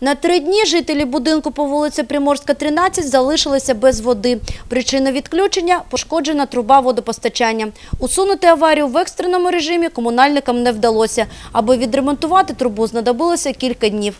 На три дні жителі будинку по вулиці Приморська, 13 залишилися без води. Причина відключення – пошкоджена труба водопостачання. Усунути аварію в екстреному режимі комунальникам не вдалося. Аби відремонтувати трубу, знадобилося кілька днів.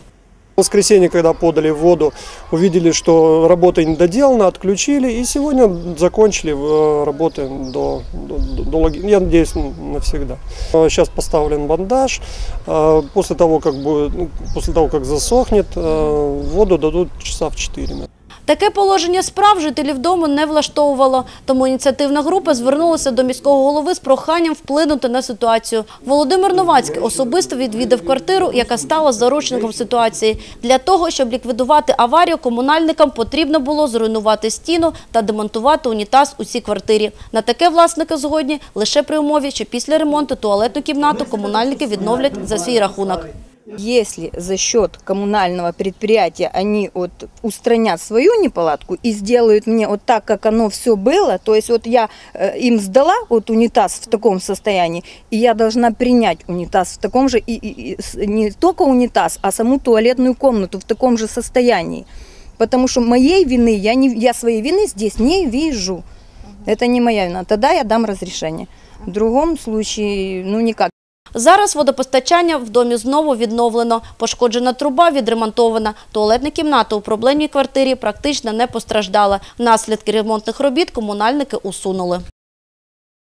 Воскресенье, когда подали воду, увидели, что работа не доделана, отключили. И сегодня закончили э, работы до, до, до я надеюсь, навсегда. Э, Сейчас поставлен бандаж. Э, После того, как, будет, ну, после того, как засохнет, воду дадут часа в 4. Таке положення справ жителів дому не влаштовувало, тому ініціативна група звернулася до міського голови з проханням вплинути на ситуацію. Володимир Новацький особисто відвідав квартиру, яка стала заручником ситуації. Для того, щоб ліквідувати аварію, комунальникам потрібно було зруйнувати стіну та демонтувати унітаз у цій квартирі. На таке власники згодні лише при умові, що після ремонту туалетну кімнату комунальники відновлять за свій рахунок. Если за счет коммунального предприятия они вот устранят свою неполадку и сделают мне вот так, как оно все было, то есть вот я э, им сдала вот унитаз в таком состоянии, и я должна принять унитаз в таком же, и, и- и не только унитаз, а саму туалетную комнату в таком же состоянии. Потому что моей вины, я, не, я своей вины здесь не вижу. Это не моя вина. Тогда я дам разрешение. В другом случае, ну никак. Зараз водопостачання в домі знову відновлено. Пошкоджена труба відремонтована. Туалетна кімната у проблемній квартирі практично не постраждала. Наслідки ремонтних робіт комунальники усунули.